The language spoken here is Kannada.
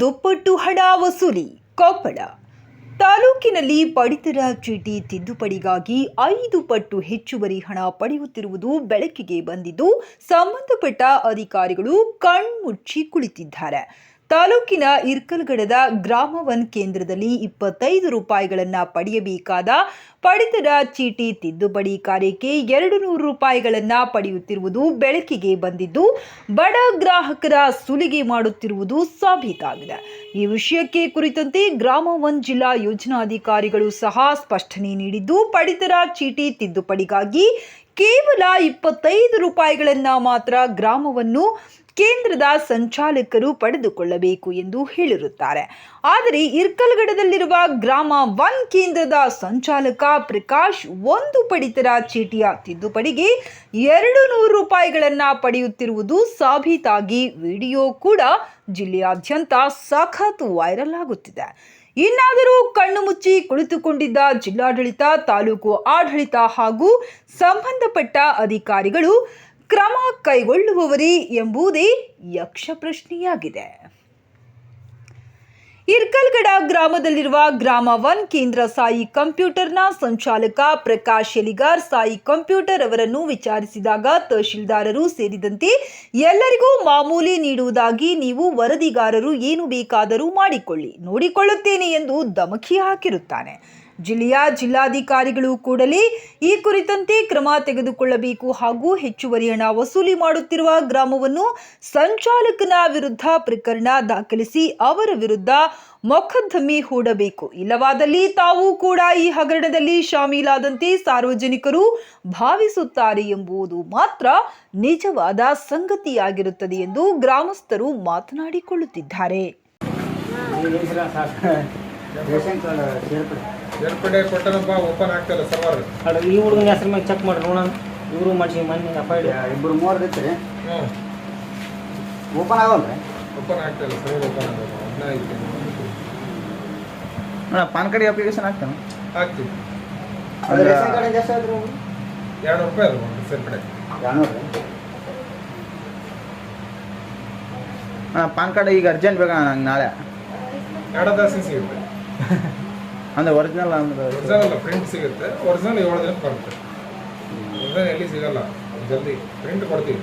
ದುಪ್ಪಟ್ಟು ಹಣ ವಸೂಲಿ, ಕೊಪ್ಪಳ. ತಾಲೂಕಿನಲ್ಲಿ ಪಡಿತರ ಚೀಟಿ ತಿದ್ದುಪಡಿಗಾಗಿ ಐದು ಪಟ್ಟು ಹೆಚ್ಚುವರಿ ಹಣ ಪಡೆಯುತ್ತಿರುವುದು ಬೆಳಕಿಗೆ ಬಂದಿದ್ದು, ಸಂಬಂಧಪಟ್ಟ ಅಧಿಕಾರಿಗಳು ಕಣ್ಮುಚ್ಚಿ ಕುಳಿತಿದ್ದಾರೆ. ತಾಲೂಕಿನ ಇರ್ಕಲ್ಗಡದ ಗ್ರಾಮ ಒನ್ ಕೇಂದ್ರದಲ್ಲಿ ಇಪ್ಪತ್ತೈದು ರೂಪಾಯಿಗಳನ್ನು ಪಡೆಯಬೇಕಾದ ಪಡಿತರ ಚೀಟಿ ತಿದ್ದುಪಡಿ ಕಾರ್ಯಕ್ಕೆ ಎರಡು ನೂರು ರೂಪಾಯಿಗಳನ್ನು ಪಡೆಯುತ್ತಿರುವುದು ಬೆಳಕಿಗೆ ಬಂದಿದ್ದು, ಬಡ ಗ್ರಾಹಕರ ಸುಲಿಗೆ ಮಾಡುತ್ತಿರುವುದು ಸಾಬೀತಾಗಿದೆ. ಈ ವಿಷಯಕ್ಕೆ ಕುರಿತಂತೆ ಗ್ರಾಮ ಒನ್ ಜಿಲ್ಲಾ ಯೋಜನಾಧಿಕಾರಿಗಳು ಸಹ ಸ್ಪಷ್ಟನೆ ನೀಡಿದ್ದು, ಪಡಿತರ ಚೀಟಿ ತಿದ್ದುಪಡಿಗಾಗಿ ಕೇವಲ ಇಪ್ಪತ್ತೈದು ರೂಪಾಯಿಗಳನ್ನು ಮಾತ್ರ ಗ್ರಾಮವನ್ನು ಕೇಂದ್ರದ ಸಂಚಾಲಕರು ಪಡೆದುಕೊಳ್ಳಬೇಕು ಎಂದು ಹೇಳಿರುತ್ತಾರೆ. ಆದರೆ ಇರ್ಕಲ್ಗಡದಲ್ಲಿರುವ ಗ್ರಾಮ ಒನ್ ಕೇಂದ್ರದ ಸಂಚಾಲಕ ಪ್ರಕಾಶ್ ಒಂದು ಪಡಿತರ ಚೀಟಿಯ ತಿದ್ದುಪಡಿಗೆ ಎರಡು ನೂರು ರೂಪಾಯಿಗಳನ್ನು ಪಡೆಯುತ್ತಿರುವುದು ಸಾಬೀತಾಗಿ ವಿಡಿಯೋ ಕೂಡ ಜಿಲ್ಲೆಯಾದ್ಯಂತ ಸಖತ್ ವೈರಲ್ ಆಗುತ್ತಿದೆ. ಇನ್ನಾದರೂ ಕಣ್ಣು ಮುಚ್ಚಿ ಕುಳಿತುಕೊಂಡಿದ್ದ ಜಿಲ್ಲಾಡಳಿತ, ತಾಲೂಕು ಆಡಳಿತ ಹಾಗೂ ಸಂಬಂಧಪಟ್ಟ ಅಧಿಕಾರಿಗಳು ಕ್ರಮ ಕೈಗೊಳ್ಳುವವರೇ ಎಂಬುದೇ ಯಕ್ಷ ಪ್ರಶ್ನೆಯಾಗಿದೆ ಇರ್ಕಲ್ಗಡ ಗ್ರಾಮದಲ್ಲಿರುವ ಗ್ರಾಮ ಒನ್ ಕೇಂದ್ರ ಸಾಯಿ ಕಂಪ್ಯೂಟರ್ನ ಸಂಚಾಲಕ ಪ್ರಕಾಶ್ ಎಲಿಗಾರ್ ಸಾಯಿ ಕಂಪ್ಯೂಟರ್ ಅವರನ್ನು ವಿಚಾರಿಸಿದಾಗ ತಹಶೀಲ್ದಾರರು ಸೇರಿದಂತೆ ಎಲ್ಲರಿಗೂ ಮಾಮೂಲಿ ನೀಡುವುದಾಗಿ ನೀವು ವರದಿಗಾರರು ಏನು ಬೇಕಾದರೂ ಮಾಡಿಕೊಳ್ಳಿ. ನೋಡಿಕೊಳ್ಳುತ್ತೇನೆ ಎಂದು ಧಮಕಿ ಹಾಕಿರುತ್ತಾನೆ. ಜಿಲ್ಲೆಯ ಜಿಲ್ಲಾಧಿಕಾರಿಗಳು ಕೂಡಲೇ ಈ ಕುರಿತಂತೆ ಕ್ರಮ ತೆಗೆದುಕೊಳ್ಳಬೇಕು ಹಾಗೂ ಹೆಚ್ಚುವರಿ ಹಣ ವಸೂಲಿ ಮಾಡುತ್ತಿರುವ ಗ್ರಾಮವನ್ನು ಸಂಚಾಲಕನ ವಿರುದ್ಧ ಪ್ರಕರಣ ದಾಖಲಿಸಿ ಅವರ ವಿರುದ್ಧ ಮೊಕದ್ದಮೆ ಹೂಡಬೇಕು. ಇಲ್ಲವಾದಲ್ಲಿ ತಾವು ಕೂಡ ಈ ಹಗರಣದಲ್ಲಿ ಶಾಮೀಲಾದಂತೆ ಸಾರ್ವಜನಿಕರು ಭಾವಿಸುತ್ತಾರೆ ಎಂಬುದು ಮಾತ್ರ ನಿಜವಾದ ಸಂಗತಿಯಾಗಿರುತ್ತದೆ ಎಂದು ಗ್ರಾಮಸ್ಥರು ಮಾತನಾಡಿಕೊಳ್ಳುತ್ತಿದ್ದಾರೆ. ಕೊಟ್ಟನಪ್ಪ ಓಪನ್ ಆಗ್ತಿಲ್ಲ ಸರ್ವರ್. ಅಲ್ಲ ಈ ಹುಡುಗನ ಹೆಸರು ಮೇಲೆ ಚೆಕ್ ಮಾಡಿ ನೋಡೋಣ. ಇವರು ಮೂರು ಹ್ಞೂ ಓಪನ್ ಓಪನ್ ಆಗ್ತಿಲ್ಲ ಸರ್ವರ್ ಓಪನ್ ಆಗಲ್ಲ. ಅದನ್ನ ಐತಿ. ಅಣ್ಣ ಪಾನ್ ಕಾರ್ಡ್ ಅಪ್ಲಿಕೇಶನ್ ಅದು ರೇಷನ್ ಕಾರ್ಡ್ ಎರಡು ರೂಪಾಯಿ ಸೇರ್ಪಡೆ ಎರಡ್ನೂರು ಅಣ್ಣ ಪಾನ್ ಕಾರ್ಡ್ ಈಗ ಅರ್ಜೆಂಟ್ ಬೇಕಾ ನಂಗೆ ನಾಳೆ? ಎರಡು ದಾಸಿ ಸಿಗುತ್ತೆ. ಅಂದ್ರೆ ಒರಿಜಿನಲ್ ಅಂದ್ರೆ ಒರಿಜಿನಲ್ ಅಲ್ಲ ಪ್ರಿಂಟ್ ಸಿಗುತ್ತೆ ಒರಿಜಿನಲ್ ಏಳು ದಿನಕ್ಕೆ ಬರುತ್ತೆ ಒರಿಜಿನಲ್ ಎಲ್ಲಿ ಸಿಗಲ್ಲ ಜಲ್ದಿ ಪ್ರಿಂಟ್ ಕೊಡ್ತೀವಿ